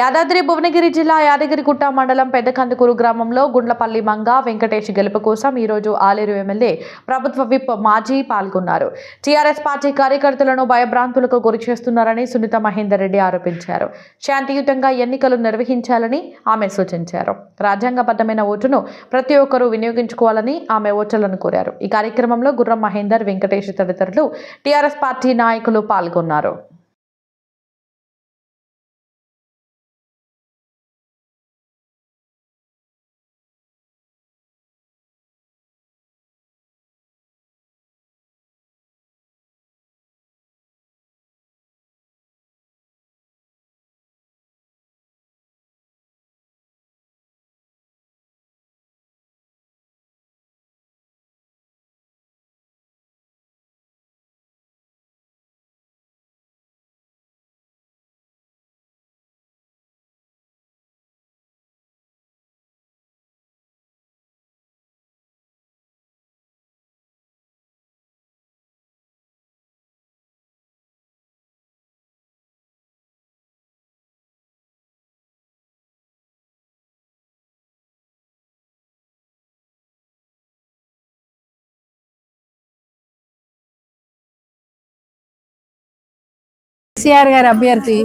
యాదాద్రి భువనగిరి జిల్లా యాదగిరిగుట్ట మండలం పెద్దకందుకూరు గ్రామంలో గుండ్లపల్లి మంగ వెంకటేష్ గెలుపు కోసం ఈరోజు ఆలేరు ఎమ్మెల్యే ప్రభుత్వ విప్ మాజీ పాల్గొన్నారు. టీఆర్ఎస్ పార్టీ కార్యకర్తలను భయభ్రాంతులకు గురి చేస్తున్నారని సునీత మహేందర్ రెడ్డి ఆరోపించారు. శాంతియుతంగా ఎన్నికలు నిర్వహించాలని ఆమె సూచించారు. రాజ్యాంగబద్ధమైన ఓటును ప్రతి ఒక్కరూ వినియోగించుకోవాలని ఆమె ఓటర్లను కోరారు. ఈ కార్యక్రమంలో గుర్రం మహేందర్ వెంకటేష్ తదితరులు టీఆర్ఎస్ పార్టీ నాయకులు పాల్గొన్నారు. కేసీఆర్ గారి అభ్యర్థి.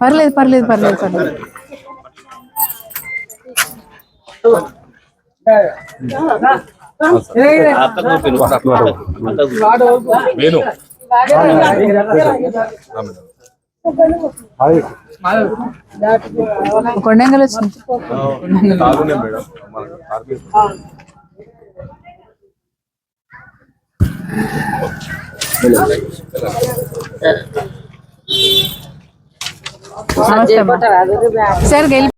పర్లేదు పర్లేదు పర్లేదు పర్లేదు. వేణు కొండంగల్ వచ్చింది సార్ గెలి